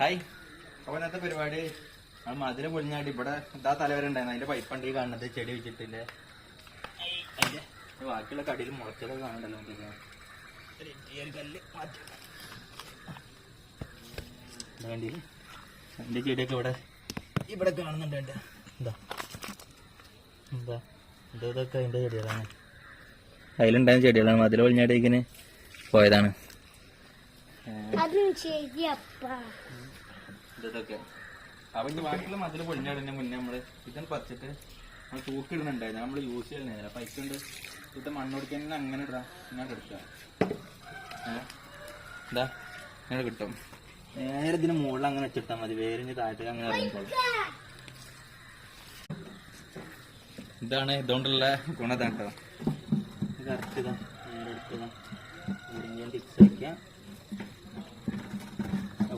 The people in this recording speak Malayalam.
ഹായ്. അപ്പൊ ഇന്നത്തെ പരിപാടി നമ്മൾ മധുര പൊളിഞ്ഞാടി. ഇവിടെ ഇതാ തലവരുണ്ടായിരുന്നു. അതിന്റെ പൈപ്പുണ്ട് ഈ കാണുന്നത് ചെടി വെച്ചിട്ടില്ലേ? അതിന്റെ ബാക്കിയുള്ള കടിയിൽ മുളച്ചതൊക്കെ കാണണ്ടല്ലോ കണ്ടില്ലേ? എന്റെ ചെടിയൊക്കെ ഇവിടെ ഇവിടെ കാണുന്നുണ്ട്. എന്താ എന്താ? ഇത് ഇതൊക്കെ അതിന്റെ ചെടികളാണ്. അതിലുണ്ടായ ചെടികളാണ്. മധുര പൊളിഞ്ഞാട്ടേക്കിന് പോയതാണ്. അതും ശരിയപ്പ ഇതൊക്കെ. അപ്പൊ ഇനി ബാക്കിയുള്ള മതിൽ പൊളിഞ്ഞാടിന്റെ മുന്നേ നമ്മൾ ഇതൊന്ന് പറിച്ചിട്ട് നമ്മൾ തൂക്കിടുന്നുണ്ടായിരുന്നു നമ്മൾ യൂസ് ചെയ്യുന്നില്ല പൈസ ഉണ്ട് ഇത് മണ്ണൊടിക്കാൻ അങ്ങനെ ഇടാം. ഇങ്ങനെ എടുക്കാം. എന്താ ഇങ്ങനെ കിട്ടും. നേരെ ഇതിന് മുകളിൽ അങ്ങനെ വെച്ചിട്ടാൽ മതി. വേരിന് താഴത്തേക്ക് അങ്ങനെ ഇറങ്ങിക്കോളും. ഇതാണ് ഇതുകൊണ്ടുള്ള ഗുണതാണ് കേട്ടോ കറക്റ്റ് ഇതാ. നേരെ എടുത്തതാ. ടിപ്സ് വയ്ക്കാം